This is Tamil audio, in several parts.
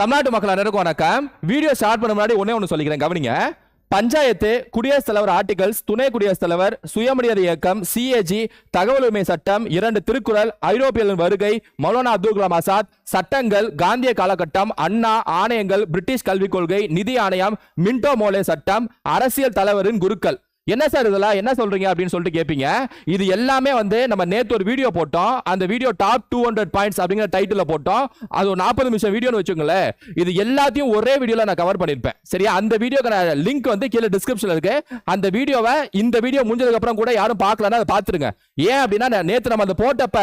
தமிழ்நாட்டு மக்கள் அனைவருக்கும் வணக்கம். வீடியோ ஸ்டார்ட் பண்ண முன்னாடி ஒண்ணே ஒன்று சொல்லிக்கிறேன் கவனிங்க. பஞ்சாயத்து குடியரசுத் தலைவர் ஆர்டிகல்ஸ் துணை குடியரசுத் தலைவர் சுயமரியாதை இயக்கம் சிஏஜி தகவல் உரிமை சட்டம் இரண்டு திருக்குறள் ஐரோப்பியர்களின் வருகை மௌலானா அப்துல் கலாம் ஆசாத் சட்டங்கள் காந்திய காலகட்டம் அண்ணா ஆணையங்கள் பிரிட்டிஷ் கல்விக் கொள்கை நிதி ஆணையம் மின்டோ மோலே சட்டம் அரசியல் தலைவரின் குருக்கள். என்ன சார் இதெல்லாம்? என்ன சொல்றீங்க அப்படின்னு சொல்லிட்டு கேட்பீங்க இது எல்லாமே வந்து நம்ம நேத்து ஒரு வீடியோ போட்டோம். அந்த video top two hundred points அப்படிங்கிற டைட்டில் போட்டோம். அது ஒரு நாற்பது நிமிஷம் வீடியோன்னு வச்சுக்கோங்களேன். இது எல்லாத்தையும் ஒரே வீடியோல நான் கவர் பண்ணியிருப்பேன். சரியா? அந்த வீடியோக்கு லிங்க் வந்து கீழே டிஸ்கிரிப்ஷன்ல இருக்கு. அந்த வீடியோவை இந்த வீடியோ முடிஞ்சதுக்கு அப்புறம் கூட யாரும் பார்க்கலன்னா அதை பார்த்துருங்க. ஏன் அப்படின்னா நேற்று நம்ம அந்த போட்டப்ப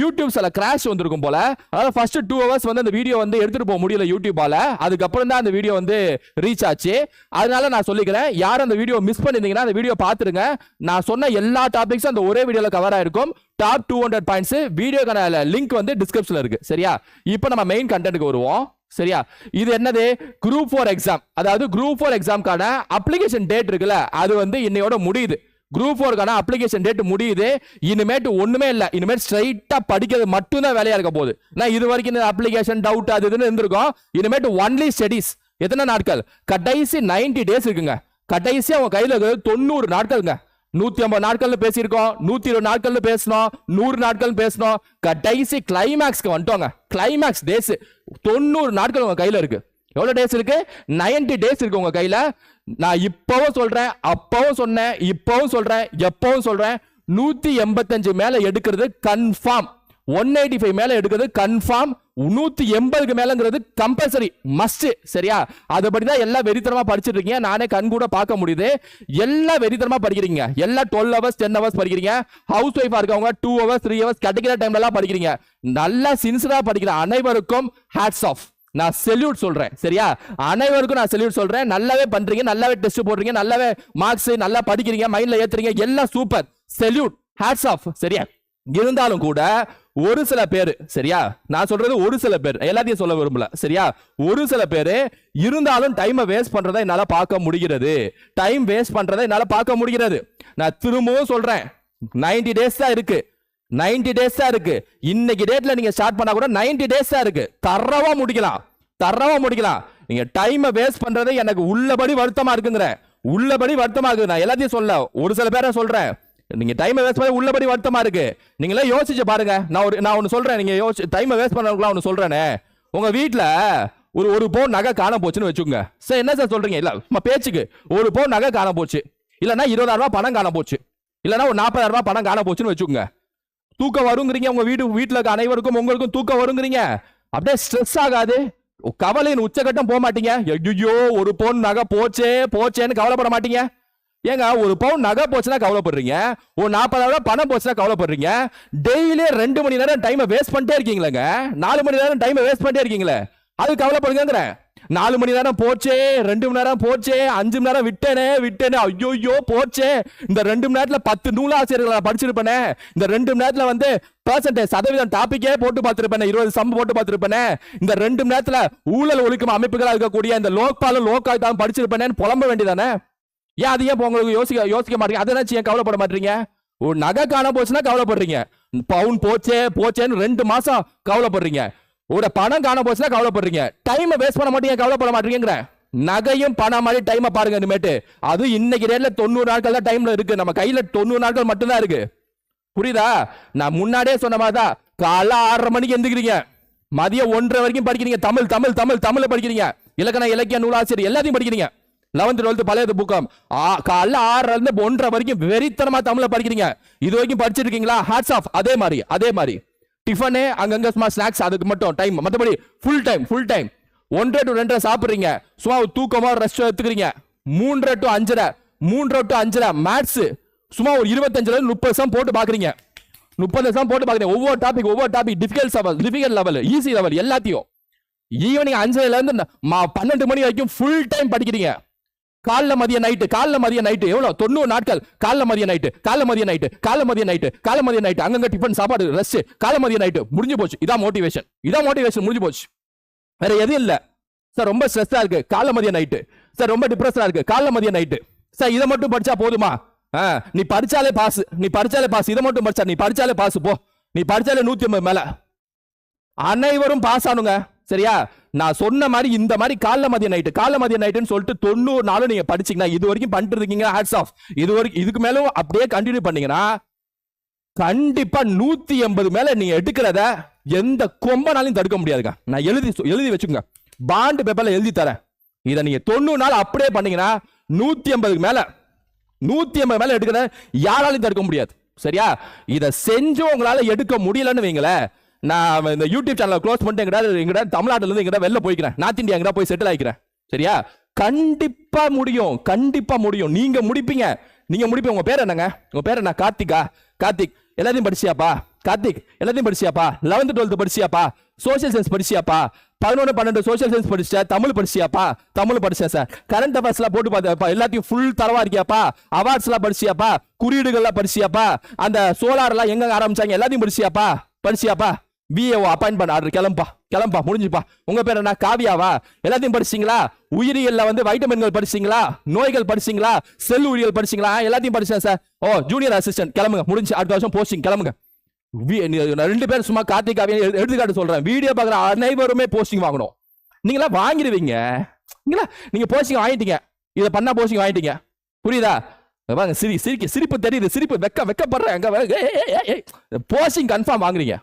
யூடியூப் சில கிராஷ் வந்திருக்கும் போல. அதாவது ஃபர்ஸ்ட் டூ ஹவர்ஸ் வந்து அந்த வீடியோ வந்து எடுத்துட்டு போக முடியல யூடியூபால அதுக்கப்புறம் தான் அந்த வீடியோ வந்து ரீச் ஆச்சு. அதனால நான் சொல்லிக்கிறேன் யாரும் அந்த வீடியோ மிஸ் பண்ணிருந்தீங்கன்னா அந்த வீடியோ பார்த்துருங்க. நான் சொன்ன எல்லா டாபிக்ஸும் அந்த ஒரே வீடியோல கவர் ஆயிருக்கும். டாப் டூ ஹண்ட்ரட் பாயிண்ட்ஸ் வீடியோக்கான லிங்க் வந்து டிஸ்கிரிப்ஷன்ல இருக்கு. சரியா? இப்போ நம்ம மெயின் கண்டென்ட்க்கு வருவோம். சரியா? இது என்னது? குரூப் ஃபோர் எக்ஸாம் அதாவது குரூப் ஃபோர் எக்ஸாம்க்கான அப்ளிகேஷன் டேட் இருக்குல்ல. அது வந்து இன்னையோட முடியுது. குரூப் ஃபோருக்கான அப்ளிகேஷன் டேட் முடியுது. இனிமேட்டு ஒன்றுமே இல்லை. இனிமேல் ஸ்ட்ரைட்டாக படிக்கிறது மட்டும்தான் வேலையாக இருக்க போகுது. நான் இது வரைக்கும் இந்த அப்ளிகேஷன் டவுட் அது இதுன்னு இருந்திருக்கோம். இனிமேட்டு ஒன்லி ஸ்டடிஸ் எத்தனை நாட்கள்? கடைசி 90 டேஸ் இருக்குங்க. கடைசி அவங்க கையில் இருக்கிறது தொண்ணூறு நாட்கள்ங்க. நூத்தி ஐம்பது நாட்கள்னு பேசியிருக்கோம். நூத்தி இருபது நாட்கள்னு பேசணும் நூறு நாட்கள் பேசணும் கடைசி கிளைமேக்ஸ்க்கு வந்துட்டோங்க. கிளைமேக்ஸ் டேஸ் தொண்ணூறு நாட்கள் உங்க கையில இருக்கு. எவ்வளவு டேஸ் இருக்கு? 90 டேஸ் இருக்கு உங்க கையில. நான் இப்பவும் சொல்றேன் அப்பவும் சொன்னேன் இப்பவும் சொல்றேன் எப்பவும் சொல்றேன். நூத்தி எண்பத்தஞ்சு மேல எடுக்கிறது கன்ஃபார்ம் ஒன் எயிட்டி ஃபைவ் மேல எடுக்கிறது கன்ஃபார்ம் நூத்தி எண்பதுக்கு மேலங்கிறது கம்பல்சரி மஸ்ட் சரியா? அதுபடி தான் எல்லாம் வெறித்தனமா படிச்சிட்டு இருக்கீங்க நானே கண் கூட பார்க்க முடியுது. எல்லாம் வெறித்தனமா படிக்கிறீங்க. எல்லாம் டுவெல் ஹவர்ஸ் டென் ஹவர்ஸ் படிக்கிறீங்க. ஹவுஸ் ஒய்ஃபா இருக்கவங்க டூ ஹவர்ஸ் த்ரீ ஹவர்ஸ் கிடைக்கிற டைம்ல எல்லாம் படிக்கிறீங்க. நல்லா சின்சரா படிக்கிற அனைவருக்கும் ஹேட்ஸ் ஆஃப் நான் செல்யூட் சொல்றேன் சரியா? அனைவருக்கும் நான் செல்யூட் சொல்றேன். நல்லாவே பண்றீங்க நல்லாவே டெஸ்ட் போடுறீங்க நல்லாவே மார்க்ஸ் நல்லா படிக்கிறீங்க மைண்ட்ல ஏத்துறீங்க எல்லாம் சூப்பர் செல்யூட் ஹேட்ஸ் ஆஃப் சரியா? இருந்தாலும் கூட ஒரு சில பேர் சரியா? நான் சொல்றது ஒரு சில பேர் எல்லாத்தையும் சொல்ல விரும்பல சரியா? ஒரு சில பேர் இருந்தாலும் டைமை வேஸ்ட் பண்றதை என்னால பார்க்க முடிகிறது. டைம் வேஸ்ட் பண்றதை என்னால பார்க்க முடிகிறது. நான் திரும்பவும் சொல்றேன் 90 டேஸ் தான் இருக்கு. 90 டேஸ் தான் இருக்கு. இன்னைக்கு டேட்ல நீங்க ஸ்டார்ட் பண்ணா கூட 90 டேஸ் தான் இருக்கு. தரவா முடிக்கலாம். தரவா முடிக்கலாம். நீங்க டைமை வேஸ்ட் பண்றது எனக்கு உள்ளபடி வருத்தமா இருக்குங்கிற. உள்ளபடி வருத்தமா இருக்கு. நான் எல்லாத்தையும் சொல்ல ஒரு சில பேரை சொல்றேன். நீங்க டைமை வேஸ்ட் பண்ண உள்ளபடி வருத்தமா இருக்கு. நீங்களே யோசிச்சு பாருங்க. நான் ஒரு நான் ஒன்று சொல்றேன். நீங்க யோசிச்சு டைமை வேஸ்ட் பண்ணவங்களாம் ஒன்று சொல்றேனே. உங்க வீட்டில் ஒரு ஒரு பவுன் நகை காண போச்சுன்னு வச்சுக்கோங்க. சார் என்ன சார் சொல்றீங்க? இல்ல பேச்சுக்கு. ஒரு பவுன் நகை காண போச்சு. இல்லைன்னா இருபதாயிரம் ரூபாய் பணம் காண போச்சு. இல்லைன்னா ஒரு நாற்பதாயிரம் ரூபாய் பணம் காண போச்சுன்னு வச்சுக்கோங்க. தூக்கம் வருங்கிறீங்க உங்க வீடு வீட்டுல இருக்க அனைவருக்கும் உங்களுக்கும் தூக்கம் வருங்கிறீங்க. அப்படியே ஸ்ட்ரெஸ் ஆகாது. கவலையின் உச்சகட்டம் போக மாட்டீங்க. ஐயோ ஒரு பவுன் நகை போச்சே போச்சேன்னு கவலைப்பட மாட்டீங்க. ஏங்க ஒரு பவுன் நகை போச்சுன்னா கவலைப்படுறீங்க. ஒரு நாற்பதாயிரம் பணம் போச்சுன்னா கவலைப்படுறீங்க. டெய்லி ரெண்டு மணி நேரம் டைமை வேஸ்ட் பண்ணிட்டே இருக்கீங்களேங்க. நாலு மணி நேரம் டைமை வேஸ்ட் பண்ணிட்டே இருக்கீங்களே. அது கவலைப்படுங்கிறேன் நாலு மணி நேரம் போச்சே ரெண்டு மணி நேரம் போச்சே அஞ்சு மணி நேரம் விட்டேனே விட்டேனே ஐயோ ஐயோ போச்சே. இந்த ரெண்டு மணி நேரத்தில் பத்து நூலாசிரியர்களை படிச்சிருப்பேனே. இந்த ரெண்டு மணி நேரத்தில் வந்து பர்சன்டேஜ் சதவீதம் டாப்பிக்கே போட்டு பார்த்திருப்பேனே இருபது சம் போட்டு பார்த்திருப்பேனே. இந்த ரெண்டு மணி நேரத்தில் ஊழல் ஒழிக்கும் அமைப்புகளாக இருக்கக்கூடிய இந்த லோக்பாலும் லோக்காயுதம் படிச்சிருப்பேனேன்னு புலம்ப வேண்டியதானே? ஏன் அது ஏன் உங்களுக்கு யோசிக்க யோசிக்க மாட்டீங்க? அதை நினச்சி ஏன் கவலைப்பட மாட்டீங்க? ஒரு நகை காண போச்சுன்னா கவலைப்படுறீங்க. பவுன் போச்சே போச்சேன்னு ரெண்டு மாசம் கவலைப்படுறீங்க. ஒரு பணம் காண போச்சுன்னா கவலைப்படுறீங்க. டைமை வேஸ்ட் பண்ண மாட்டீங்க கவலைப்பட மாட்டீங்கிறேன் நகையும் பணம் மாதிரி டைமை பாருங்க இனிமேட்டு. அது இன்னைக்கு ரேட்ல தொண்ணூறு நாட்கள் தான் டைம்ல இருக்கு. நம்ம கையில தொண்ணூறு நாட்கள் மட்டும்தான் இருக்கு. புரியுதா? நான் முன்னாடியே சொன்ன மாதிரி தான் காலைல ஆறரை மணிக்கு எந்திரிக்கிறீங்க. மதியம் ஒன்றரை வரைக்கும் படிக்கிறீங்க. தமிழ் தமிழ் தமிழ் தமிழ் படிக்கிறீங்க. இலக்கண இலக்கிய நூலாசிரியர் எல்லாத்தையும் படிக்கிறீங்க. லெவன்த் டுவெல்த் பழைய புக்கம். காலைல ஆறுல இருந்து ஒன்றரை வரைக்கும் வெறித்தனமா தமிழ படிக்கிறீங்க. இது வரைக்கும் படிச்சிருக்கீங்களா? ஹாட்ஸ் ஆஃப் அதே மாதிரி அதே மாதிரி. டிஃபனு அங்கங்கே சும்மா ஸ்நாக்ஸ் அதுக்கு மட்டும். டைம் மற்றபடி ஃபுல் டைம் ஃபுல் டைம் ஒன்றரை டு ரெண்டரை சாப்பிட்றீங்க. சும்மா ஒரு ரெஸ்ட் எடுத்துக்கிறீங்க. மூன்றரை டு அஞ்சரை மூன்றரை டு அஞ்சரை மேத்ஸ் சும்மா ஒரு இருபத்தஞ்சு முப்பது சம் போட்டு பார்க்குறீங்க முப்பது சம் போட்டு பார்க்குறீங்க ஒவ்வொரு டாபிக் ஒவ்வொரு topic difficult level difficult level easy level எல்லாத்தையும். ஈவினிங் அஞ்சரைலேருந்து பன்னெண்டு மணி வரைக்கும் ஃபுல் டைம் படிக்கிறீங்க. காலைல மதிய நைட்டு காலைல மதிய நைட்டு எவ்வளோ தொண்ணூறு நாட்கள். காலைல மதிய நைட்டு காலைல மதிய நைட்டு காலைல மதிய நைட்டு காலைல மதிய நைட்டு அங்கங்க டிஃபன் சாப்பாடு ரெஸ்ட் காலைல மதிய நைட்டு முடிஞ்சு போச்சு. இதான் மோட்டிவேஷன் இதான் மோட்டிவேஷன் முடிஞ்சு போச்சு. வேற எதுவும் இல்லை. சார் ரொம்ப ஸ்ட்ரெஸ்ஸாக இருக்கு. காலைல மதிய நைட்டு சார் ரொம்ப டிப்ரெஷனா இருக்கு. காலைல மதிய நைட்டு சார் இதை மட்டும் படிச்சா போதுமா? ஆ, நீ படிச்சாலே பாஸ் நீ படிச்சாலே பாஸ் இதை மட்டும் படிச்சா நீ படிச்சாலே பாஸ் போ. நீ படிச்சாலே நூற்றி ஐம்பது மேலே. அனைவரும் பாஸ் ஆனுங்க. சரியா? நான் சொன்ன மாதிரி இந்த மாதிரி காலைல மதிய நைட்டு காலைல மதிய நைட்டுன்னு சொல்லிட்டு தொண்ணூறு நாளும் நீங்க படிச்சீங்கன்னா இது வரைக்கும் பண்ணிட்டு இருக்கீங்க ஹேட்ஸ் ஆஃப் இது வரைக்கும் இதுக்கு மேலும் அப்படியே கண்டினியூ பண்ணீங்கன்னா கண்டிப்பா நூத்தி எண்பது மேல நீங்க எடுக்கிறத எந்த கொம்பனாலையும் தடுக்க முடியாதுங்க நான் எழுதி எழுதி வச்சுக்கோங்க. பாண்டு பேப்பர்ல எழுதி தரேன். இதை நீங்க தொண்ணூறு நாள் அப்படியே பண்ணீங்கன்னா நூத்தி எண்பதுக்கு மேல நூத்தி எண்பது மேல எடுக்கிறத யாராலையும் தடுக்க முடியாது. சரியா? இதை செஞ்சு உங்களால எடுக்க முடியலன்னு வைங்களேன் நான் இந்த யூடியூப் சேனலை க்ளோஸ் பண்ணிட்டு எங்கடா எங்கடா தமிழ்நாட்டிலிருந்து எங்கடா வெளில போய்க்கிறேன். நார்த் இந்தியா எங்கடா போய் செட்டில் ஆகிக்கிறேன் சரியா? கண்டிப்பா முடியும் கண்டிப்பா முடியும். நீங்க முடிப்பீங்க. நீங்க முடிப்பீங்க. உங்க பேர் என்னங்க? உங்க பேர் என்ன? கார்த்திகா. கார்த்திக் எல்லாத்தையும் படிச்சியாப்பா? கார்த்திக் எல்லாத்தையும் படிச்சியாப்பா? லெவன்த் டுவெல்த் படிச்சியாப்பா? சோஷியல் சயின்ஸ் படிச்சியாப்பா? பதினொன்று பன்னெண்டு சோஷியல் சயின்ஸ் படிச்சா தமிழ் படிச்சியாப்பா? தமிழ் படிச்சேன் சார் கரண்ட் அஃபேர்ஸ்லாம் போட்டு பார்த்தாப்பா எல்லாத்தையும் ஃபுல் தரவா இருக்கியாப்பா? அவார்ட்ஸ்லாம் படிச்சியாப்பா? குறியீடுகள்லாம் படிச்சியாப்பா? அந்த சோலார்லாம் எங்க ஆரம்பிச்சாங்க? எல்லாத்தையும் படிச்சியாப்பா? படிச்சியாப்பா? விஏஓ அப்பாயின் பண்ண ஆர்டர் கிளம்பா கிளம்பா முடிஞ்சுப்பா உங்க பேர் என்ன காவியாவா எல்லாத்தையும் படிச்சீங்களா உயிரியல்ல வந்து வைட்டமின்கள் படிச்சீங்களா நோய்கள் படிச்சீங்களா செல் உயிரியல் படிச்சீங்களா எல்லாத்தையும் படிச்சேன் சார் ஓ ஜூனியர் அசிஸ்டன்ட் கிளம்புங்க முடிஞ்சு அடுத்த வருஷம் போஸ்டிங் கிளம்புங்க வி- நான் ரெண்டு பேரும் சும்மா கார்த்திக் காவியா எடுத்துக்காட்டு சொல்றேன் வீடியோ பார்க்குற அனைவருமே போஸ்டிங் வாங்கணும் நீங்களா வாங்கிடுவீங்க நீங்களா நீங்க போஸ்டிங் வாங்கிட்டீங்க இதை பண்ணா போஸ்டிங் வாங்கிட்டீங்க புரியுதா வாங்க சிரி சிரிக்க சிரிப்பு தெரியுது சிரிப்பு வெக்க வெக்கப்படுறேன் போஸ்டிங் கன்ஃபார்ம் வாங்குறீங்க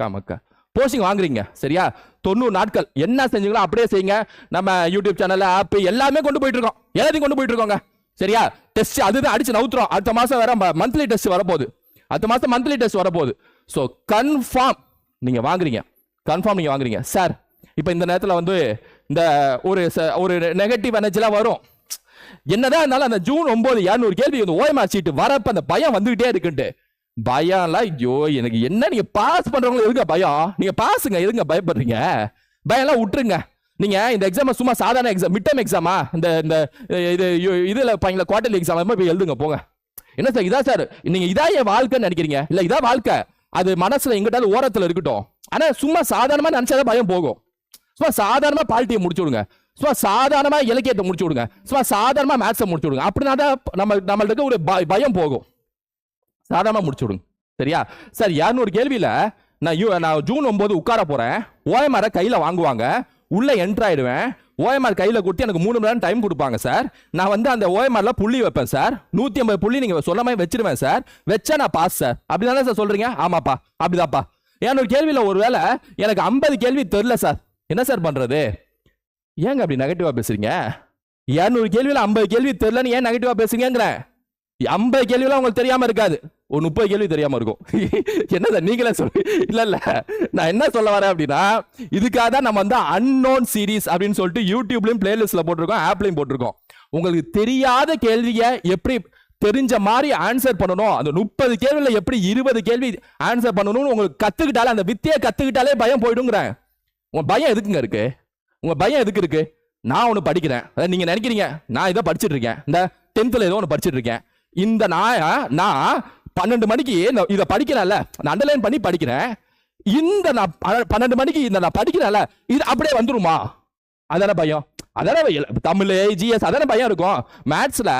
காமக்கா போஸ்டிங் வாங்குறீங்க சரியா? தொண்ணூறு நாட்கள். என்ன செஞ்சீங்களோ அப்படியே செய்யுங்க. நம்ம யூடியூப் சேனல் ஆப் எல்லாமே கொண்டு போயிட்டு இருக்கோம் எல்லாத்தையும் கொண்டு போயிட்டு இருக்கோங்க சரியா? டெஸ்ட் அதுதான் அடிச்சு நவுத்துறோம். அடுத்த மாசம் வேற மந்த்லி டெஸ்ட் வரப்போகுது. அடுத்த மாசம் மந்த்லி டெஸ்ட் வரப்போகுது. ஸோ கன்ஃபார்ம் நீங்க வாங்குறீங்க. கன்ஃபார்ம் நீங்க வாங்குறீங்க. சார் இப்போ இந்த நேரத்தில் வந்து இந்த ஒரு ச- ஒரு நெகட்டிவ் எனர்ஜிலாம் வரும். என்னதான் இருந்தாலும் அந்த ஜூன் ஒன்பது இரநூறு கேள்வி வந்து ஓய்மா சீட்டு வரப்ப அந்த பயம் வந்துகிட்டே இருக்குன்ட்டு. பயம்லாம் ஐயோ எனக்கு என்ன நீங்க பாஸ் பண்றவங்க எதுங்க பயம்? நீங்க பாஸுங்க எதுங்க பயப்படுறீங்க? பயம்லாம் விட்டுருங்க நீங்க இந்த எக்ஸாம் சும்மா சாதாரண எக்ஸாம் மிட் டைம் எக்ஸாமா இந்த இந்த இது இதுல பாங்களா குவார்டர்லி எக்ஸாம் போய் எழுதுங்க போங்க. என்ன சார்? இதா சார்? நீங்க இதா என் வாழ்க்கைன்னு நினைக்கிறீங்க? இல்ல இதா வாழ்க்கை. அது மனசுல எங்கிட்டாலும் ஓரத்துல இருக்கட்டும். ஆனா சும்மா சாதாரணமா நினைச்சாதான் பயம் போகும். சும்மா சாதாரணமா பாலிட்டியை முடிச்சு விடுங்க. சும்மா சாதாரணமா இலக்கியத்தை முடிச்சு விடுங்க. சும்மா சாதாரணமா மேத்ஸை முடிச்சு விடுங்க. அப்படின்னா தான் நம்ம நம்மளுக்கு ஒரு ப- பயம் போகும். சாதாரணமாக முடிச்சு விடுங்க. சரியா? சார் இரநூறு கேள்வியில் நான் யூ நான் ஜூன் ஒம்பது உட்கார போகிறேன் ஓஎம்ஆரை கையில் வாங்குவாங்க. உள்ளே என்ட்ரு ஆயிடுவேன். ஓஎம்ஆர் கையில் கொடுத்து எனக்கு மூணு மணி நேரம் டைம் கொடுப்பாங்க சார். நான் வந்து அந்த ஓஎம்ஆர்ல புள்ளி வைப்பேன் சார். நூற்றி ஐம்பது புள்ளி நீங்கள் சொன்ன மாதிரி வச்சிருவேன் சார். வச்சா நான் பாஸ் சார். அப்படி தானே சார் சொல்கிறீங்க ஆமாப்பா. அப்படிதான்ப்பா. இரநூறு ஒரு வேளை எனக்கு ஐம்பது கேள்வி தெரில சார். என்ன சார் பண்ணுறது ஏங்க அப்படி நெகட்டிவாக பேசுறீங்க? இரநூறு கேள்வியில் ஐம்பது கேள்வி தெரியலன்னு ஏன் நெகட்டிவாக பேசுறீங்கிறேன் ஐம்பது கேள்வியெல்லாம் உங்களுக்கு தெரியாமல் இருக்காது. ஒரு முப்பது கேள்வி தெரியாமல் இருக்கும். என்ன சார் நீங்களே சொல்லு. இல்லை இல்லை. நான் என்ன சொல்ல வரேன் அப்படின்னா இதுக்காக தான் நம்ம வந்து அன்னோன் சீரிஸ் அப்படின்னு சொல்லிட்டு யூடியூப்லயும் பிளேலிஸ்ட்டில் போட்டிருக்கோம் ஆப்லையும் போட்டிருக்கோம். உங்களுக்கு தெரியாத கேள்வியை எப்படி தெரிஞ்ச மாதிரி ஆன்சர் பண்ணணும்? அந்த முப்பது கேள்வியில் எப்படி இருபது கேள்வி ஆன்சர் பண்ணணும்னு உங்களுக்கு கற்றுக்கிட்டாலே அந்த வித்தியை கற்றுக்கிட்டாலே பயம் போயிடுங்கிறேன். உங்கள் பயம் எதுக்குங்க இருக்கு? உங்கள் பயம் எதுக்கு இருக்கு? நான் ஒன்று படிக்கிறேன். அதாவது நீங்கள் நினைக்கிறீங்க நான் இதை படிச்சுட்டு இருக்கேன். இந்த டென்த்தில் ஏதோ ஒன்று படிச்சுட்டு இருக்கேன். இந்த நான் நான் பன்னெண்டு மணிக்கு இதை படிக்கிறேன்ல நான் அண்டர்லைன் பண்ணி படிக்கிறேன். இந்த நான் பன்னெண்டு மணிக்கு இந்த நான் படிக்கிறேன்ல இது அப்படியே வந்துருமா? அதான பயம். அதான தமிழ் ஜிஎஸ் அதான பயம் இருக்கும். மேத்ஸ்ல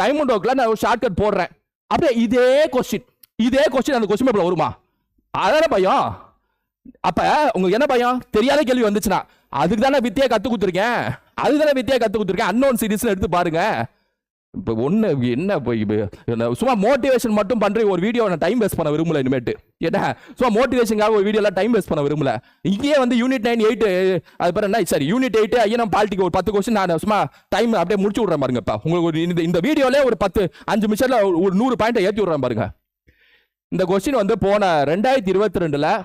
டைம் அண்ட் டோக்கில் நான் ஒரு ஷார்ட்கட் போடுறேன். அப்படியே இதே கொஸ்டின் இதே கொஸ்டின் அந்த கொஸ்டின் பேப்பர்ல வருமா? அதான பயம். அப்ப உங்களுக்கு என்ன பயம்? தெரியாத கேள்வி வந்துச்சுன்னா அதுக்கு தானே வித்தியா கத்து கொடுத்துருக்கேன். அதுக்கு தானே வித்தியா கத்து கொடுத்துருக்கேன். அன்னோன் சீரீஸ்ல எடுத்து பாருங்க. இப்போ ஒன்று என்ன இப்போ இப்போ சும்மா மோட்டிவேஷன் மட்டும் பண்ற ஒரு வீடியோ நான் டைம் வேஸ்ட் பண்ண விரும்பல இனிமேட்டு. ஏன்னா சும்மா மோட்டிவேஷனுக்காக ஒரு வீடியோலாம் டைம் வேஸ்ட் பண்ண விரும்பல. இங்கேயே வந்து யூனிட் நைன் எயிட் அது பேர் என்ன சரி யூனிட் எயிட் நம்ம பாலிட்டிக்கு ஒரு பத்து கொஸ்டின் நான் சும்மா டைம் அப்படியே முடிச்சு விட்றேன் பாருங்கப்பா உங்களுக்கு ஒரு இந்த இந்த வீடியோலே ஒரு பத்து அஞ்சு நிமிஷத்தில் ஒரு- நூறு பாயிண்ட் ஏற்றி விட்றேன் பாருங்க. இந்த கொஸ்டின் வந்து போன ரெண்டாயிரத்தி இருபத்தி ரெண்டில்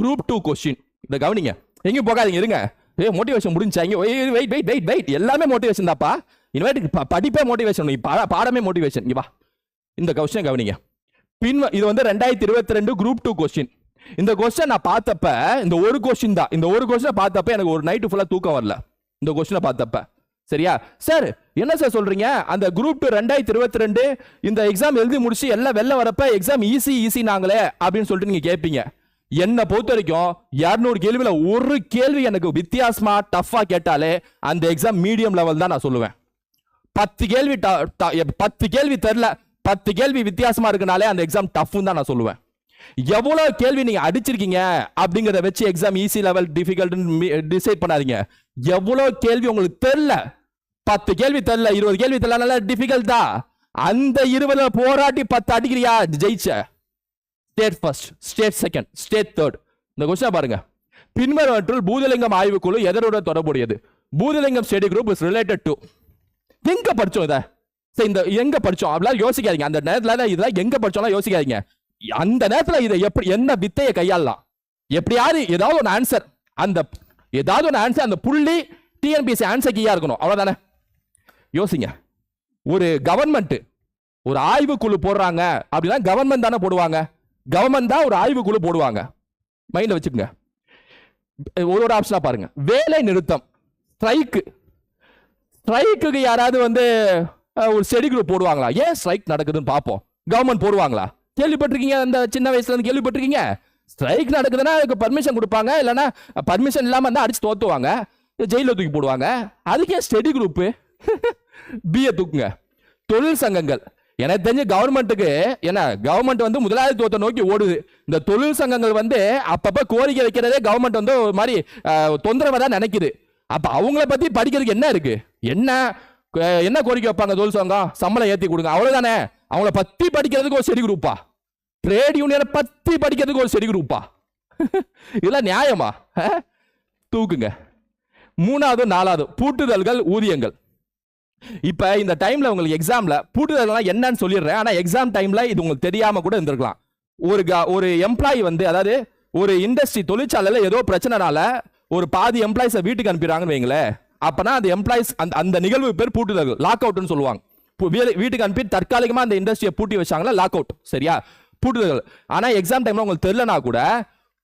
குரூப் டூ கொஸ்டின் இதை கவனிங்க. எங்கேயும் போகாதீங்க இருங்க. ஏ மோட்டிவேஷன் முடிஞ்சாங்க வெயிட் வெயிட் வெயிட் வெயிட் எல்லாமே மோட்டிவேஷன் தான்ப்பா. இனிமேட்டு படிப்பே மோட்டிவேஷன் நீ பா- பாடமே மோட்டிவேஷன் இங்க வா. இந்த கொஸ்டின் கவனிங்க. பின் இது வந்து ரெண்டாயிரத்தி இருபத்தி ரெண்டு குரூப் டூ கொஸ்டின் இந்த கொஸ்டின் நான் பார்த்தப்ப இந்த ஒரு கொஸ்டின் தான். இந்த ஒரு கொஸ்டினை பார்த்தப்ப எனக்கு ஒரு நைட்டு ஃபுல்லாக தூக்கம் வரல. இந்த கொஸ்டினை பார்த்தப்ப. சரியா? சார் என்ன சார் சொல்றீங்க? அந்த குரூப் டூ ரெண்டாயிரத்தி இருபத்தி ரெண்டு இந்த எக்ஸாம் எழுதி முடிச்சு எல்லாம் வெளில வரப்ப எக்ஸாம் ஈஸி ஈஸி நாங்களே அப்படின்னு சொல்லிட்டு நீங்க கேட்பீங்க என்னை பொறுத்த வரைக்கும் இரநூறு கேள்வியில் ஒரு கேள்வி எனக்கு வித்தியாசமா டஃபா கேட்டாலே அந்த எக்ஸாம் மீடியம் லெவல் தான் நான் சொல்லுவேன். பத்து கேள்வி பத்து கேள்வி தெரில. பத்து கேள்வி வித்தியாசமா இருக்குனாலே அந்த எக்ஸாம் டஃப்னு தான் நான் சொல்லுவேன். எவ்வளவு கேள்வி நீங்க அடிச்சிருக்கீங்க அப்படிங்கறத வச்சு exam easy level difficult decide பண்ணாதீங்க. எவ்வளவு கேள்வி உங்களுக்கு தெரியல பத்து கேள்வி தெரியல இருபது கேள்வி தெரியல டிஃபிகல்ட் தான் அந்த இருபதுல போராட்டி பத்து அடிக்கிறியா? ஜெயிச்ச. State first state second state third இந்த கொஸ்டின் பாருங்க. பின்வருவற்றில் பூதலிங்கம் ஆய்வுக்குழு எதனுடன் தொடர்புடையது? Bhoothalingam study group is related to எங்க படிச்சோம் இதை? சரி இந்த எங்க படிச்சோம்? அப்படிலாம் யோசிக்காதீங்க. அந்த நேரத்துல இதெல்லாம் எங்க படிச்சோம்லாம் யோசிக்காதீங்க. அந்த நேரத்துல இதை எப்படி என்ன வித்தையை கையாளலாம்? எப்படியாவது ஏதாவது ஒரு ஆன்சர் அந்த ஏதாவது ஒரு ஆன்சர் அந்த புள்ளி டிஎன்பிஎஸ்சி ஆன்சர் கீயா இருக்கணும். அவ்வளவுதானே? யோசிங்க. ஒரு கவர்மெண்ட் ஒரு ஆய்வுக்குழு போடுறாங்க அப்படின்னா கவர்மெண்ட் தானே போடுவாங்க. கவர்மெண்ட் தான் ஒரு ஆய்வுக்குழு போடுவாங்க. மைண்டில் வச்சுக்கோங்க. ஒரு ஒரு ஆப்ஷனாக பாருங்க. வேலை நிறுத்தம் ஸ்ட்ரைக்கு ஸ்ட்ரைக்குக்கு யாராவது வந்து ஒரு ஸ்டடி குரூப் போடுவாங்களா? ஏன் ஸ்ட்ரைக் நடக்குதுன்னு பார்ப்போம். கவர்மெண்ட் போடுவாங்களா? கேள்விப்பட்டிருக்கீங்க? அந்த சின்ன வயசுல இருந்து கேள்விப்பட்டிருக்கீங்க? ஸ்ட்ரைக் நடக்குதுன்னா அதுக்கு பர்மிஷன் கொடுப்பாங்க. இல்லைன்னா பர்மிஷன் இல்லாமல் இருந்தால் அடிச்சு தோத்துவாங்க. ஜெயில தூக்கி போடுவாங்க. அதுக்கே ஸ்டடி குரூப்பு பிஏ தூக்குங்க. தொழில் சங்கங்கள். எனக்கு தெரிஞ்சு கவர்மெண்ட்டுக்கு என்ன கவர்மெண்ட் வந்து முதலாளித்துவத்தை நோக்கி ஓடுது. இந்த தொழில் சங்கங்கள் வந்து அப்பப்போ கோரிக்கை வைக்கிறதே கவர்மெண்ட் வந்து ஒரு மாதிரி தொந்தரவை தான் நினைக்குது. அப்போ அவங்கள பற்றி படிக்கிறதுக்கு என்ன இருக்குது என்ன என்ன கோரிக்கை வைப்பாங்க தொழில் சங்கம் சம்பளம் ஏற்றி கொடுங்க. அவ்வளோதானே அவங்கள பற்றி படிக்கிறதுக்கு ஒரு செடி குரூப்பா? ட்ரேட் யூனியனை பற்றி படிக்கிறதுக்கு ஒரு செடி குரூப்பா? இதெல்லாம் நியாயமா? தூக்குங்க. மூணாவது நாலாவது பூட்டுதல்கள் ஊதியங்கள். இப்போ இந்த டைமில் உங்களுக்கு எக்ஸாமில் பூட்டுதல்னா என்னன்னு சொல்லிடுறேன். ஆனால் எக்ஸாம் டைமில் இது உங்களுக்கு தெரியாமல் கூட இருந்திருக்கலாம். ஒரு க- ஒரு எம்ப்ளாயி வந்து அதாவது ஒரு இண்டஸ்ட்ரி தொழிற்சாலையில் ஏதோ பிரச்சனைனால ஒரு பாதி எம்ப்ளாயிஸை வீட்டுக்கு அனுப்பிடுறாங்கன்னு வைங்களேன். அப்பனா அந்த எம்ப்ளாயிஸ் அந்த அந்த நிகழ்வு பேர் பூட்டுதல் லாக் அவுட்னு சொல்லுவாங்க. வீட்டுக்கு அனுப்பி தற்காலிகமாக அந்த இண்டஸ்ட்ரியை பூட்டி வச்சாங்களா? லாக் அவுட் சரியா? பூட்டுதல்கள். ஆனால் எக்ஸாம் டைமில் உங்களுக்கு தெரிலனா கூட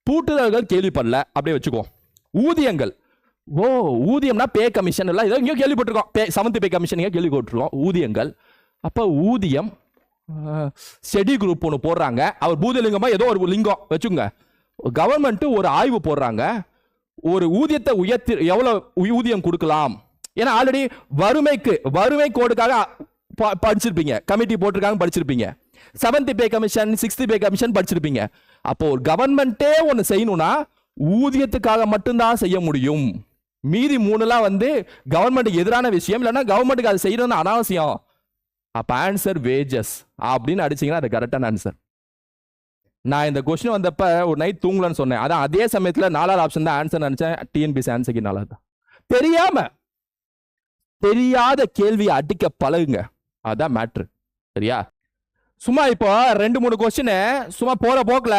பூட்டுதல்கள் கேள்விப்படல. அப்படியே வச்சுக்கோ ஊதியங்கள். ஓ ஊதியம்னா பே கமிஷன் எல்லாம் ஏதோ இங்கேயோ கேள்விப்பட்டிருக்கோம். பே செவன்த் பே கமிஷன் இங்கே கேள்விப்பட்டிருக்கோம். ஊதியங்கள். அப்போ ஊதியம் ஸ்டெடி குரூப் ஒன்று போடுறாங்க. அவர் பூதலிங்கமாக ஏதோ ஒரு லிங்கம். வச்சுங்க கவர்மெண்ட்டு ஒரு ஆய்வு போடுறாங்க. ஒரு ஊதியத்தை உயர்த்தி எவ்வளவு ஊதியம் கொடுக்கலாம்? ஏன்னா ஆல்ரெடி வறுமைக்கு வறுமை கோடுக்காக ப- படிச்சிருப்பீங்க. கமிட்டி போட்டிருக்காங்க படிச்சிருப்பீங்க. Seventh pay commission sixth pay commission படிச்சிருப்பீங்க. அப்போ ஒரு கவர்மெண்ட்டே ஒன்று செய்யணும்னா ஊதியத்துக்காக மட்டும்தான் செய்ய முடியும். மீதி மூணுலாம் வந்து கவர்மெண்ட்டுக்கு எதிரான விஷயம். இல்லைன்னா கவர்மெண்ட்டுக்கு அது செய்யணும்னு அனாவசியம். அப்போ ஆன்சர் வேஜஸ் அப்படின்னு அடிச்சீங்கன்னா அது கரெக்டான ஆன்சர் நான் இந்த கொஸ்டின் வந்தப்ப ஒரு நைட் தூங்கலன்னு சொன்னேன். அதான் அதே சமயத்துல நாலாவது ஆப்ஷன் தான் ஆன்சர் நினைச்சேன். டிஎன்பிசி ஆன்சருக்கு நாலாவது தான் தெரியாம தெரியாத கேள்வியை அடிக்க பழகுங்க. அதான் மேட்ரு சரியா? சும்மா இப்போ ரெண்டு மூணு கொஸ்டின் சும்மா போற போக்குல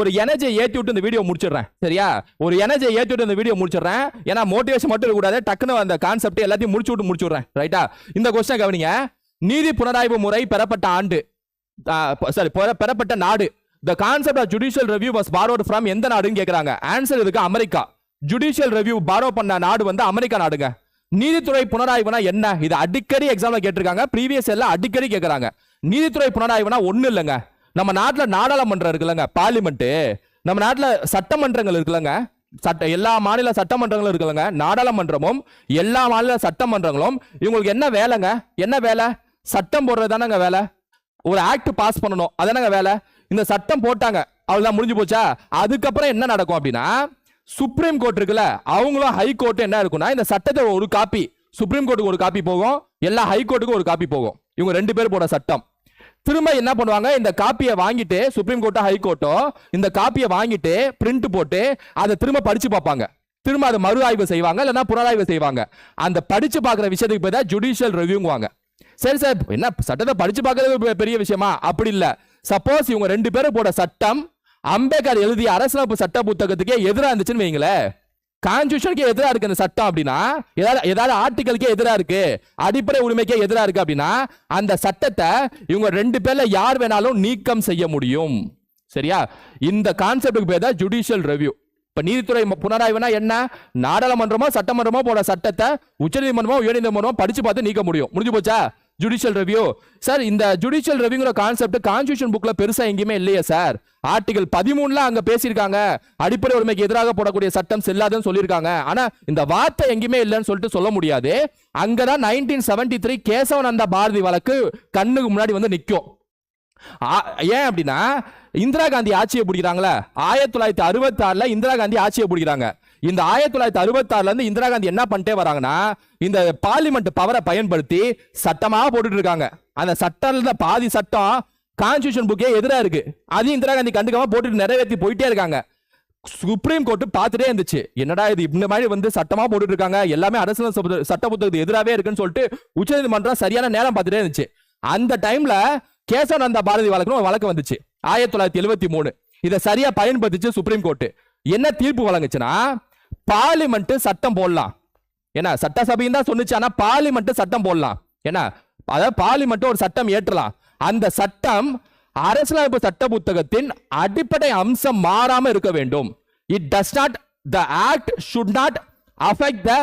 ஒரு எனர்ஜியை ஏற்றி விட்டு இந்த வீடியோ முடிச்சிடுறேன். சரியா? ஒரு எனர்ஜியை ஏற்றி விட்டு இந்த வீடியோ முடிச்சிடுறேன். ஏன்னா மோட்டிவேஷன் மட்டும் இருக்கக்கூடாது டக்குன்னு அந்த கான்செப்ட் எல்லாத்தையும் முடிச்சு விட்டு முடிச்சுடுறேன். ரைட்டா இந்த கொஸ்டின் கவனிங்க. நீதி புனராய்வு முறை பெறப்பட்ட ஆண்டு சாரி பெறப்பட்ட நாடு. The concept of judicial review was borrowed from எந்த நாடுன்னு கேட்குறாங்க ஆன்சர் இதுக்கு அமெரிக்கா. ஜுடிஷியல் ரிவ்யூ பாரோ பண்ண நாடு வந்து அமெரிக்கா நாடுங்க. நீதித்துறை புனராய்வுனா என்ன? இது அடிக்கடி எக்ஸாம்ல கேட்டிருக்காங்க. ப்ரீவியஸ் எல்லாம் அடிக்கடி கேட்குறாங்க நீதித்துறை புனராய்வுனா ஒன்றும் இல்லைங்க. நம்ம நாட்டில் நாடாளுமன்றம் இருக்குல்லங்க. பார்லிமெண்ட்டு நம்ம நாட்டில் சட்டமன்றங்கள் இருக்குல்லங்க. சட்ட எல்லா மாநில சட்டமன்றங்களும் இருக்குல்லங்க. நாடாளுமன்றமும் எல்லா மாநில சட்டமன்றங்களும். இவங்களுக்கு என்ன வேலைங்க? என்ன வேலை? சட்டம் போடுறது தானங்க வேலை. ஒரு ஆக்ட் பாஸ் பண்ணணும். அதானங்க வேலை. இந்த சட்டம் போட்டாங்க. அவ்வளோதான் முடிஞ்சு போச்சா? அதுக்கப்புறம் என்ன நடக்கும் அப்படின்னா சுப்ரீம் கோர்ட் இருக்குல்ல அவங்களும் ஹை கோர்ட் என்ன இருக்கும்னா இந்த சட்டத்தை ஒரு காப்பி சுப்ரீம் கோர்ட்டுக்கு ஒரு காப்பி போகும். எல்லா ஹை கோர்ட்டுக்கும் ஒரு காப்பி போகும். இவங்க ரெண்டு பேர் போட சட்டம். திரும்ப என்ன பண்ணுவாங்க இந்த காப்பியை வாங்கிட்டு சுப்ரீம் கோர்ட்டோ ஹை கோர்ட்டோ இந்த காப்பியை வாங்கிட்டு பிரிண்ட் போட்டு அதை திரும்ப படிச்சு பார்ப்பாங்க. திரும்ப அதை மறு ஆய்வு செய்வாங்க இல்லைன்னா புனராய்வு செய்வாங்க. அந்த படிச்சு பார்க்குற விஷயத்துக்கு பேர் தான் ஜுடிஷியல் ரிவ்யூங்குவாங்க சரி சார் என்ன சட்டத்தை படிச்சு பார்க்கறது பெரிய விஷயமா? அப்படி இல்லை. சப்போஸ் இவங்க ரெண்டு பேரும் போட சட்டம் அம்பேத்கர் எழுதிய அரசியலமைப்பு சட்ட புத்தகத்துக்கே எதிராக இருந்துச்சுன்னு வைங்களேன் கான்ஸ்டியூஷனுக்கு எதிராக இருக்கு அந்த சட்டம் அப்படின்னா ஏதாவது ஏதாவது ஆர்டிகளுக்கே எதிராக இருக்கு. அடிப்படை உரிமைக்கே எதிராக இருக்கு அப்படின்னா அந்த சட்டத்தை இவங்க ரெண்டு பேர்ல யார் வேணாலும் நீக்கம் செய்ய முடியும். சரியா? இந்த கான்செப்டுக்கு பேர் தான் ஜுடிஷியல் ரெவ்யூ இப்ப நீதித்துறை புனராய்வுனா என்ன? நாடாளுமன்றமோ சட்டமன்றமோ போட சட்டத்தை உச்சநீதிமன்றமோ உயர்நீதிமன்றமோ படிச்சு பார்த்து நீக்க முடியும். முடிஞ்சு போச்சா? ஜுடிஷியல் ரிவ்யூ சார் இந்த ஜுடிஷியல் ரிவ்யூங்கிற கான்செப்ட் கான்ஸ்டியூஷன் புக்ல பெருசா எங்கேயுமே இல்லையே சார் ஆர்டிகல் பதிமூணுல அங்க பேசியிருக்காங்க. அடிப்படை உரிமைக்கு எதிராக போடக்கூடிய சட்டம் செல்லாதுன்னு சொல்லியிருக்காங்க. ஆனா இந்த வார்த்தை எங்கேயுமே இல்லைன்னு சொல்லிட்டு சொல்ல முடியாது. அங்கதான் nineteen seventy three Kesavananda Bharati வழக்கு கண்ணுக்கு முன்னாடி வந்து நிற்கும் ஆ- ஏன் அப்படின்னா இந்திரா காந்தி ஆட்சியை பிடிக்கிறாங்களே. ஆயிரத்தி தொள்ளாயிரத்தி அறுபத்தி ஆறுல இந்திரா காந்தி ஆட்சியை பிடிக்கிறாங்க. இந்த ஆயிரத்தி தொள்ளாயிரத்தி அறுபத்தாறுல இருந்து இந்திரா காந்தி என்ன பண்ணிட்டே வராங்கன்னா இந்த பார்லிமெண்ட் பவரை பயன்படுத்தி சட்டமாக போட்டுட்டு இருக்காங்க. அந்த சட்டத்துல பாதி சட்டம் கான்ஸ்டியூஷன் புக்கே எதிராக இருக்கு. அதையும் இந்திரா காந்தி கண்டுக்காம போட்டுட்டு நிறைவேற்றி போயிட்டே இருக்காங்க. சுப்ரீம் கோர்ட் பார்த்துட்டே இருந்துச்சு. என்னடா இது இந்த மாதிரி வந்து சட்டமா போட்டுட்டு இருக்காங்க? எல்லாமே அரசியல் சட்ட புத்தகத்துக்கு எதிராகவே இருக்குன்னு சொல்லிட்டு உச்சநீதிமன்றம் சரியான நேரம் பார்த்துட்டே இருந்துச்சு. அந்த டைம்ல கேசவானந்தா பாரதி வழக்குன்னு ஒரு வழக்கு வந்துச்சு. ஆயிரத்தி தொள்ளாயிரத்தி எழுபத்தி மூணு. இதை சரியா பயன்படுத்திச்சு சுப்ரீம் கோர்ட் என்ன தீர்ப்பு வழங்குச்சுன்னா பார்லிமெண்ட் சட்டம் போடலாம். ஏன்னா சட்டசபையும் தான் சொன்னிச்சு ஆனா பார்லிமெண்ட் சட்டம் போடலாம். என்ன அதாவது பார்லிமெண்ட் ஒரு சட்டம் ஏற்றலாம். அந்த சட்டம் அரசியலமைப்பு சட்ட புத்தகத்தின் அடிப்படை அம்சம் மாறாம இருக்க வேண்டும். It does not the act should not affect the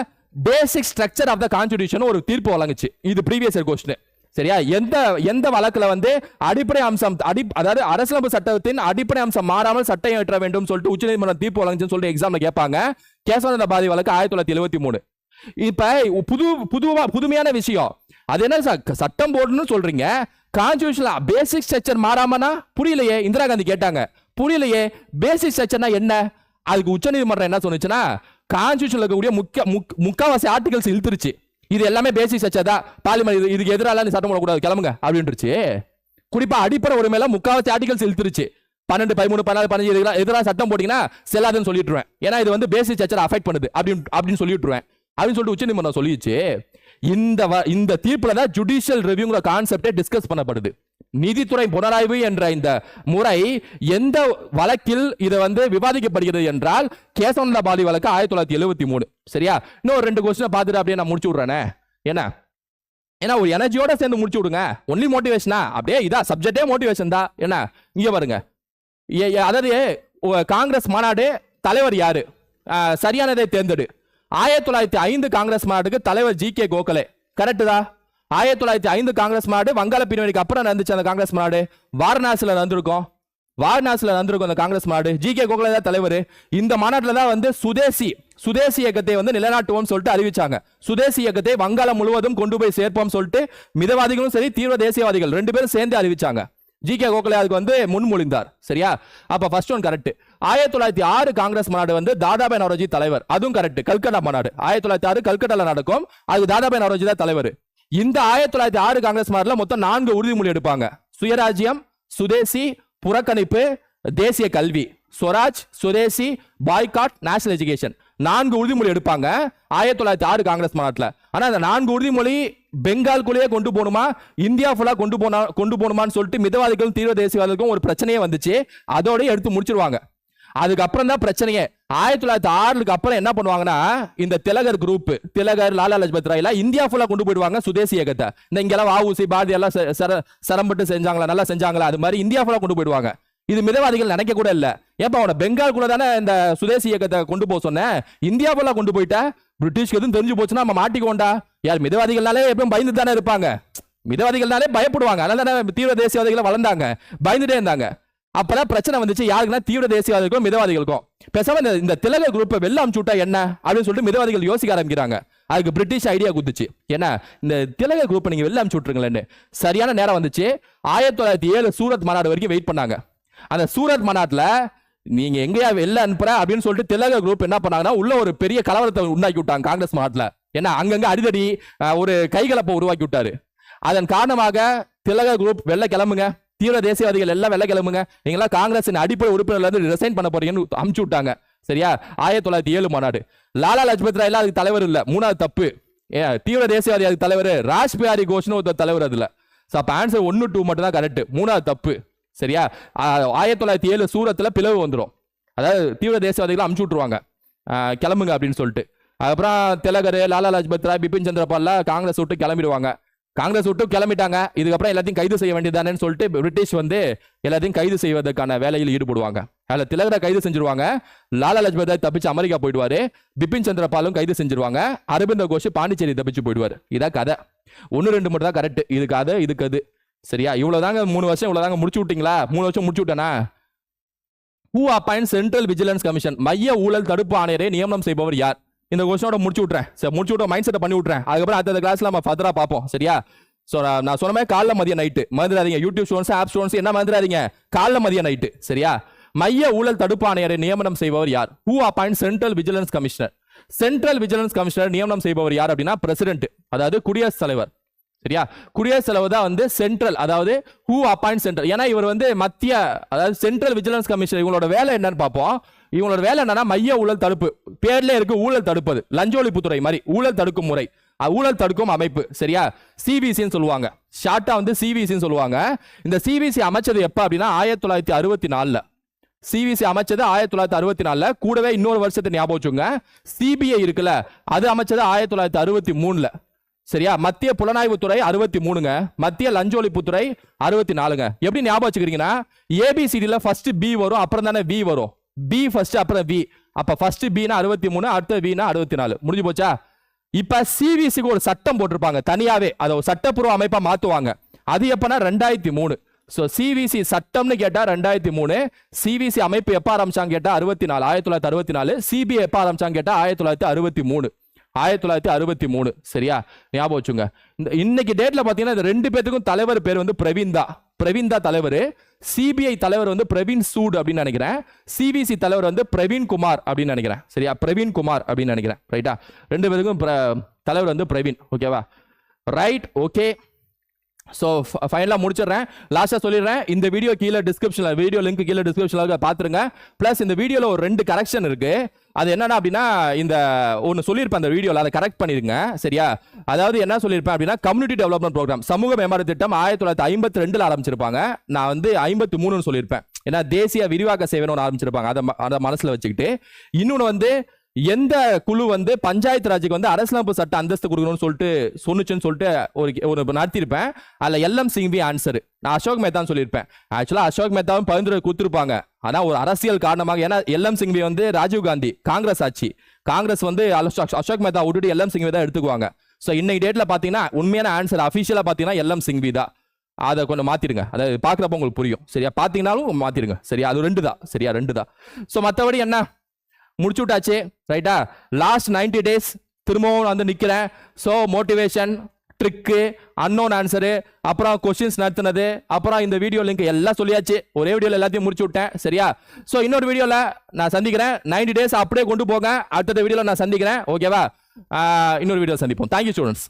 basic structure of the constitution ஒரு தீர்ப்பு வழங்குச்சு. இது ப்ரீவியஸ் கொஸ்டின் சரியா? எந்த எந்த வழக்குல வந்து அடிப்படை அம்சம் அடி அதாவது அரசியலமைப்பு சட்டத்தின் அடிப்படை அம்சம் மாறாமல் சட்டம் ஏற்ற வேண்டும் சொல்லிட்டு உச்சநீதிமன்றம் தீர்ப்பு வழங்குச்சுன்னு சொல்லிட்டு எக்ஸாம்ல கேட்பாங்க. கேசவானந்த பாதி வழக்கு ஆயிரத்தி தொள்ளாயிரத்தி எழுபத்தி மூணு. இப்ப புது புதுவா புதுமையான விஷயம். அது என்ன சட்டம் போடணும்னு சொல்றீங்க. கான்ஸ்டியூஷன்ல பேசிக் ஸ்ட்ரக்சர் மாறாமனா? புரியலையே இந்திரா காந்தி கேட்டாங்க. புரியலையே பேசிக் ஸ்ட்ரக்சர்னா என்ன? அதுக்கு உச்சநீதிமன்றம் என்ன சொன்னுச்சுன்னா கான்ஸ்டியூஷன்ல இருக்கக்கூடிய முக்கிய முக்- முக்காவாசி ஆர்டிகல்ஸ் இழுத்துருச்சு. இது எல்லாமே பேசிக் ஸ்ட்ரக்சர் தான் பார்லிமெண்ட் இது இதுக்கு எதிரால நீ சட்டம் போடக்கூடாது. கிளம்புங்க அப்படின்ட்டுருச்சு குறிப்பா அடிப்படை உரிமையில முக்காவாசி ஆர்டிகல்ஸ் இழுத்துருச்சு. பன்னெண்டு பதிமூணு பதினாலு பதினஞ்சு இதுக்கெல்லாம் எதிராக சட்டம் போட்டீங்கன்னா செல்லாதுன்னு சொல்லிட்டுருவேன். ஏன்னா இது வந்து பேசிக் ஸ்ட்ரக்சர் அஃபெக்ட் பண்ணுது. அப்படின்னு அப்படின்னு சொல்லிட்டுருவேன். அப்படின்னு சொல்லிட்டு உச்ச உச்சநீதிமன்றம் சொல்லிடுச்சு இந்த வ- இந்த தீர்ப்புல தான் ஜுடிஷியல் ரிவ்யூங்கிற கான்செப்டே டிஸ்கஸ் பண்ணப்படுது. நீதித்துறை புனராய்வு என்ற இந்த முறை எந்த வழக்கில் இது வந்து விவாதிக்கப்படுகிறது என்றால் கேசவனந்தா பாலி வழக்கு ஆயிரத்தி தொள்ளாயிரத்தி எழுபத்தி மூணு. சரியா? இன்னும் ஒரு ரெண்டு கொஸ்டினை பார்த்துட்டு அப்படியே நான் முடிச்சு விட்றேனே. என்ன? ஏன்னா ஒரு எனர்ஜியோட சேர்ந்து முடிச்சு விடுங்க. ஒன்லி மோட்டிவேஷனா அப்படியே இதா சப்ஜெக்டே மோட்டிவேஷன் தான். என்ன? இங்க பாருங்க. ஏ- அதாவது காங்கிரஸ் மாநாடு தலைவர் யாரு? சரியானதை தேர்ந்தெடு. ஆயிரத்தி தொள்ளாயிரத்தி ஐந்து காங்கிரஸ் மாநாட்டுக்கு தலைவர் ஜி கே கோகலே. கரெக்டு தான் ஆயிரத்தி தொள்ளாயிரத்தி ஐந்து காங்கிரஸ் மாநாடு வங்காள பிரிவினைக்கு அப்புறம் நடந்துச்சு அந்த காங்கிரஸ் மாநாடு. வாரணாசியில் நடந்திருக்கும். வாரணாசியில் நடந்திருக்கும் அந்த காங்கிரஸ் மாநாடு. ஜி கே கோகலே தான் தலைவர். இந்த மாநாட்டில் தான் வந்து சுதேசி சுதேசி இயக்கத்தை வந்து நிலநாட்டுவோம் சொல்லிட்டு அறிவிச்சாங்க. சுதேசி இயக்கத்தை வங்காளம் முழுவதும் கொண்டு போய் சேர்ப்போம் சொல்லிட்டு மிதவாதிகளும் சரி தீவிர தேசியவாதிகள் ரெண்டு பேரும் சேர்ந்து அறிவிச்சாங்க. ஜி கே கோகலே அதுக்கு வந்து முன்மொழிந்தார். சரியா? அப்ப ஃபர்ஸ்ட் ஒன் கரெக்ட் ஆயிரத்தி தொள்ளாயிரத்தி ஆறு காங்கிரஸ் மாநாடு வந்து தாதாபாய் நவரோஜி தலைவர். அதுவும் கரெக்ட் கல்கட்டா மாநாடு. ஆயிரத்தி தொள்ளாயிரத்தி ஆறு கல்கட்டால நடக்கும். அதுக்கு தாதாபாய் நவரோஜி தான் தலைவர். இந்த ஆயிரத்தி தொள்ளாயிரத்தி ஆறு காங்கிரஸ் மாநாடுல மொத்தம் நான்கு உறுதிமொழி எடுப்பாங்க. சுயராஜ்யம் சுதேசி புறக்கணிப்பு தேசிய கல்வி. Swaraj Swadeshi boycott national education நான்கு உறுதிமொழி எடுப்பாங்க ஆயிரத்தி தொள்ளாயிரத்தி ஆறு காங்கிரஸ் மாநாட்டில் ஆனால் அந்த நான்கு உறுதிமொழி பெங்கால்குள்ளேயே கொண்டு போகணுமா? இந்தியா ஃபுல்லாக கொண்டு போனா கொண்டு போகணுமான்னு சொல்லிட்டு மிதவாதிகளும் தீவிர தேசியவாதிகளுக்கும் ஒரு பிரச்சனையே வந்துச்சு. அதோடய எடுத்து முடிச்சிருவாங்க. அதுக்கப்புறம் தான் பிரச்சனையே. ஆயிரத்தி தொள்ளாயிரத்தி ஆறுக்கு அப்புறம் என்ன பண்ணுவாங்கன்னா இந்த திலகர் குரூப் திலகர் லாலா லஜ்பத் ராய்ல இந்தியா ஃபுல்லா கொண்டு போயிடுவாங்க சுதேசி இயக்கத்தை. இந்த இங்கெல்லாம் வாவுசி பாரதி எல்லாம் செ- சிரமப்பட்டு செஞ்சாங்களா நல்லா செஞ்சாங்களா அது மாதிரி இந்தியா ஃபுல்லா கொண்டு போயிடுவாங்க. இது மிதவாதிகள் நினைக்க கூட இல்ல. ஏப்பா அவனை பெங்கால்குள்ள தானே இந்த சுதேசி இயக்கத்தை கொண்டு போக சொன்னேன் இந்தியா ஃபுல்லா கொண்டு போயிட்ட? பிரிட்டிஷ்க்கு எதுவும் தெரிஞ்சு போச்சுன்னா நம்ம மாட்டிக்கோண்டா யார் மிதவாதிகள்னாலே எப்பவும் பயந்து தானே இருப்பாங்க. மிதவாதிகள்னாலே பயப்படுவாங்க. அதனால தானே தீவிர தேசியவாதிகளை வளர்ந்தாங்க. பயந்துட்டே இருந்தாங்க. அப்பதான் பிரச்சனை வந்துச்சு. யாருக்குன்னா தீவிர தேசியவாதிகளுக்கும் மிதவாதிகளுக்கும். பேசாம இந்த- திலக குரூப்பை வெளில அமுச்சு விட்டா என்ன? அப்படின்னு சொல்லிட்டு மிதவாதிகள் யோசிக்க ஆரம்பிக்கிறாங்க. அதுக்கு பிரிட்டிஷ் ஐடியா குத்துச்சு. ஏன்னா இந்த திலக குரூப்பை நீங்க வெளில அமுச்சு விட்டுருங்களேன்னு சரியான நேரம் வந்துச்சு. ஆயிரத்தி தொள்ளாயிரத்தி ஏழு சூரத் மாநாடு வரைக்கும் வெயிட் பண்ணாங்க. அந்த சூரத் மாநாட்டில் நீங்க எங்கேயா வெளில அனுப்புற அப்படின்னு சொல்லிட்டு திலக குரூப் என்ன பண்ணாங்கன்னா உள்ள ஒரு பெரிய கலவரத்தை உண்டாக்கி விட்டாங்க காங்கிரஸ் மாநாட்டில் ஏன்னா அங்கங்க அடிதடி ஒரு கைகலப்பை உருவாக்கி விட்டாரு. அதன் காரணமாக திலக குரூப் வெளில கிளம்புங்க. தீவிர தேசியவாதிகள் எல்லாம் வெள்ள கிளம்புங்க. நீங்களாம் காங்கிரஸின் அடிப்படை உறுப்பினர்ல இருந்து ரிசைன் பண்ண போறீங்கன்னு அமுச்சு விட்டாங்க. சரியா? ஆயிரத்தி தொள்ளாயிரத்தி ஏழு மாநாடு. லாலா லஜ்பத் ராய் அதுக்கு தலைவர் இல்ல. மூணாவது தப்பு. ஏன் தீவிர தேசியவாதி அதுக்கு தலைவர். ராஜ் பிஹாரி கோஷ்னு ஒருத்தர் தலைவர் அதுல. ஸோ அப்போ ஆன்சர் ஒன்று டூ மட்டும் தான் கரெக்ட் மூணாவது தப்பு. சரியா? ஆயிரத்தி தொள்ளாயிரத்தி ஏழு சூரத்தில் பிளவு வந்துடும் அதாவது தீவிர தேசியவாதிகளை அமுச்சு விட்டுருவாங்க. கிளம்புங்க அப்படின்னு சொல்லிட்டு. அதுக்கப்புறம் திலகர் லாலா லஜ்பத் ராய் பிபின் சந்திரபால்லாம் காங்கிரஸ் விட்டு கிளம்பிடுவாங்க. காங்கிரஸ் விட்டு கிளம்பிட்டாங்க. இதுக்கப்புறம் எல்லாத்தையும் கைது செய்ய வேண்டியதானேன்னு சொல்லிட்டு பிரிட்டிஷ் வந்து எல்லாத்தையும் கைது செய்வதற்கான வேலையில் ஈடுபடுவாங்க. அதில் திலகரை கைது செஞ்சிருவாங்க. லாலா லஜ்பத் ராய் தப்பிச்சு அமெரிக்கா போயிடுவாரு. பிபின் சந்திரபாலும் கைது செஞ்சிருவாங்க. அரவிந்த கோஷ் பாண்டிச்சேரி தப்பிச்சு போயிடுவார். இதான் கதை. ஒன்று ரெண்டு மட்டும் தான் கரெக்ட் இதுக்கு அது இதுக்கு அது சரியா? இவ்வளோதாங்க மூணு வருஷம் இவ்வளோதாங்க முடிச்சு விட்டீங்களா? மூணு வருஷம் முடிச்சு விட்டேனா? Who appoint central vigilance commission மைய ஊழல் தடுப்பு ஆணையரை நியமனம் செய்பவர் யார்? இந்த கொஸ்டினோட முடிச்சு விட்றேன் சரி முடிச்சு விட்டு மைண்ட் செட்டை பண்ணி விட்றேன் அதுக்கப்புறம் அடுத்த கிளாஸ்ல நம்ம ஃபர்தரா பார்ப்போம். சரியா? ஸோ நான் சொன்ன மாதிரி காலைல மதியம் நைட்டு மறந்துடாதீங்க. யூடியூப் ஸ்டோன்ஸ் ஆப் ஸ்டோன்ஸ் என்ன மறந்துடாதீங்க? காலைல மதியம் நைட்டு சரியா? மைய ஊழல் தடுப்பாணையரை நியமனம் செய்பவர் யார்? Who appoint central vigilance commissioner central vigilance commissioner நியமனம் செய்பவர் யார் அப்படின்னா பிரசிடென்ட் அதாவது குடியரசுத் தலைவர். சரியா? குடியரசுத் தலைவர் தான் வந்து சென்ட்ரல் அதாவது ஹூ அப்பாயிண்ட் சென்ட்ரல் ஏன்னா இவர் வந்து மத்திய அதாவது சென்ட்ரல் விஜிலன்ஸ் கமிஷனர் இவங்களோட வேலை என்னன்னு பார்ப்போம். இவங்களோட வேலை என்னன்னா மைய ஊழல் தடுப்பு. பேர்ல இருக்கு ஊழல் தடுப்பது. லஞ்ச ஒழிப்புத்துறை மாதிரி ஊழல் தடுக்கும் முறை. ஊழல் தடுக்கும் அமைப்பு. சரியா? சிபிசின்னு சொல்லுவாங்க. ஷார்ட்டா வந்து சிபிசின்னு சொல்லுவாங்க. இந்த சிபிசி அமைச்சது எப்ப அப்படின்னா ஆயிரத்தி தொள்ளாயிரத்தி அறுபத்தி நாலுல. சிபிசி அமைச்சது ஆயிரத்தி தொள்ளாயிரத்தி அறுபத்தி நாலுல. கூடவே இன்னொரு வருஷத்தை ஞாபகம் வச்சுங்க சிபிஐ இருக்குல்ல. அது அமைச்சது ஆயிரத்தி தொள்ளாயிரத்தி அறுபத்தி மூணுல. சரியா? மத்திய புலனாய்வுத்துறை அறுபத்தி மூணுங்க. மத்திய லஞ்ச ஒழிப்புத்துறை அறுபத்தி நாலுங்க. எப்படி ஞாபகம் வச்சுக்கிறீங்கன்னா ஏபிசிடியில் ஃபர்ஸ்ட் பி வரும் அப்புறம் தானே வி வரும். பி ஃபர்ஸ்ட் அப்புறம் வி அப்ப ஃபர்ஸ்ட் பினா அறுபத்தி மூணு அடுத்த வினா அறுபத்தி நாலு. முடிஞ்சு போச்சா? இப்ப சிவிசிக்கு ஒரு சட்டம் போட்டிருப்பாங்க தனியாவே. அதை ஒரு சட்டப்பூர்வ அமைப்பா மாத்துவாங்க. அது எப்பனா ரெண்டாயிரத்தி மூணு. ஸோ சிவிசி சட்டம்னு கேட்டால் ரெண்டாயிரத்தி மூணு. சிவிசி அமைப்பு எப்போ ஆரம்பிச்சாங்க கேட்டால் அறுபத்தி நாலு ஆயிரத்தி தொள்ளாயிரத்தி அறுபத்தி நாலு. சிபிஐ எப்ப ஆரம்பிச்சாங்க கேட்டால் ஆயிரத்தி தொள்ளாயிரத்தி அறுபத்தி மூணு. ஆயிரத்தி தொள்ளாயிரத்தி அறுபத்தி மூணு. சரியா? ஞாபகம் வச்சுங்க இந்த இன்னைக்கு டேட்ல பாத்தீங்கன்னா இந்த ரெண்டு பேத்துக்கும் தலைவர் பேர் வந்து பிரவீன் தான். பிரவீன் தான் தலைவர். சிபிஐ தலைவர் வந்து பிரவீன் சூட் அப்படின்னு நினைக்கிறேன். சிபிசி தலைவர் வந்து பிரவீன் குமார் அப்படின்னு நினைக்கிறேன். சரியா? பிரவீன் குமார் அப்படின்னு நினைக்கிறேன். ரைட்டா ரெண்டு பேருக்கும் தலைவர் வந்து பிரவீன். ஓகேவா ரைட் ஓகே ஸோ ஃபைனலாக முடிச்சிடுறேன். லாஸ்ட்டாக சொல்லிடுறேன். இந்த வீடியோ கீழே டிஸ்கிரிப்ஷனில் வீடியோ லிங்க் கீழே டிஸ்கிரிப்ஷனில் பார்த்துருங்க ப்ளஸ் இந்த வீடியோவில் ஒரு ரெண்டு கரெக்ஷன் இருக்குது அது என்னன்னா அப்படின்னா இந்த ஒன்று சொல்லியிருப்பேன் அந்த வீடியோவில் அதை கரெக்ட் பண்ணிருங்க சரியா? அதாவது என்ன சொல்லியிருப்பேன் அப்படின்னா கம்யூனிட்டி டெவலப்மெண்ட் ப்ரோக்ராம் சமூக மேம்பாடு திட்டம் ஆயிரத்தி தொள்ளாயிரத்தி ஐம்பத்தி ரெண்டில் ஆரம்பிச்சிருப்பாங்க. நான் வந்து ஐம்பத்தி மூணுன்னு சொல்லியிருப்பேன். ஏன்னா தேசிய விரிவாக்க சேவைன்னு ஒன்று ஆரம்பிச்சிருப்பாங்க. அதை அதை மனசில் வச்சுக்கிட்டு இன்னொன்று வந்து எந்த குழு வந்து பஞ்சாயத்து ராஜுக்கு வந்து அரசியலமைப்பு சட்ட அந்தஸ்து கொடுக்கணும்னு சொல்லிட்டு சொன்னுச்சுன்னு சொல்லிட்டு ஒரு ஒரு நடத்தியிருப்பேன். அதில் எல்எம் சிங்வி ஆன்சர். நான் அசோக் மேத்தான்னு சொல்லியிருப்பேன். ஆக்சுவலாக அசோக் மேத்தாவும் பரிந்துரை கொடுத்துருப்பாங்க. ஆனால் ஒரு அரசியல் காரணமாக ஏன்னா எல்எம் சிங்வி வந்து ராஜீவ் காந்தி காங்கிரஸ் ஆட்சி. காங்கிரஸ் வந்து அசோக் அசோக் மேத்தா விட்டுட்டு எல்எம் சிங்வி தான் எடுத்துக்குவாங்க. ஸோ இன்னைக்கு டேட்டில் பார்த்தீங்கன்னா உண்மையான ஆன்சர் அஃபிஷியலாக பார்த்தீங்கன்னா எல்எம் சிங்வி தான். அதை கொஞ்சம் மாற்றிடுங்க அதாவது பார்க்குறப்ப உங்களுக்கு புரியும். சரியா? பார்த்தீங்கன்னாலும் மாற்றிடுங்க சரியா? அது ரெண்டு தான். சரியா? ரெண்டு தான். ஸோ மற்றபடி என்ன? முடிச்சு விட்டாச்சு ரைட்டா லாஸ்ட் 90 டேஸ் திரும்பவும் நான் வந்து நிற்கிறேன் so motivation trick unknown answer அப்புறம் கொஸ்டின்ஸ் நடத்துனது அப்புறம் இந்த வீடியோ லிங்க் எல்லாம் சொல்லியாச்சு. ஒரே வீடியோவில் எல்லாத்தையும் முடிச்சு விட்டேன் சரியா? ஸோ இன்னொரு வீடியோவில் நான் சந்திக்கிறேன். 90 டேஸ் அப்படியே கொண்டு போங்க. அடுத்த வீடியோவில் நான் சந்திக்கிறேன். ஓகேவா இன்னொரு வீடியோ சந்திப்போம். Thank you students